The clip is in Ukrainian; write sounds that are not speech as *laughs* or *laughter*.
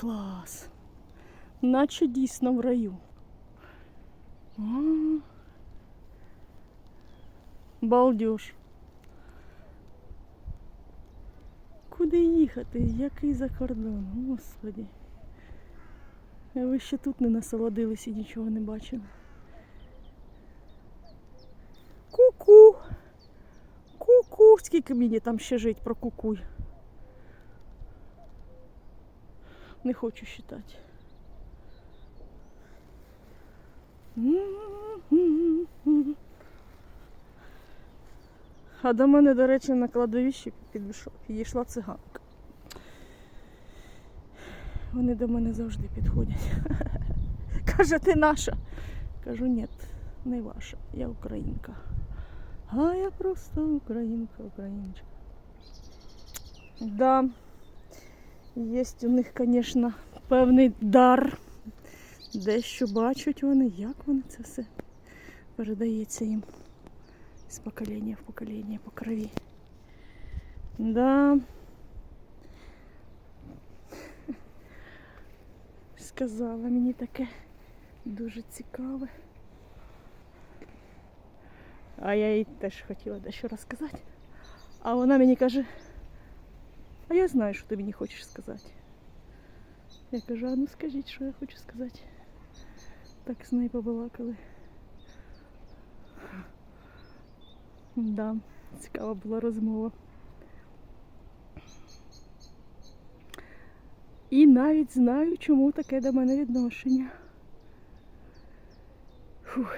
Клас. Наче дійсно в раю. А. Балдеж. Куди їхати? Який за кордон? Господи. А Ви ще тут не насолодились і нічого не бачили. Ку-ку. Ку-ку. Скільки мені там ще жить про кукуй? Не хочу считати. А до мене, до речі, на кладовищі підійшла, циганка. Вони до мене завжди підходять. *laughs* Каже, ти наша. Кажу, ні, не ваша, я українка. А я просто українка, україночка. Да, є у них, звісно, певний дар. Дещо бачать вони, як вони це все передається їм з покоління в покоління по крові. Да. Сказала мені таке дуже цікаве. А я їй теж хотіла дещо розказати. А вона мені каже, а я знаю, що ти мені хочеш сказати. Я кажу, а ну скажіть, що я хочу сказати. Так з нею побалакали. Да, цікава була розмова. І навіть знаю, чому таке до мене відношення. Фух.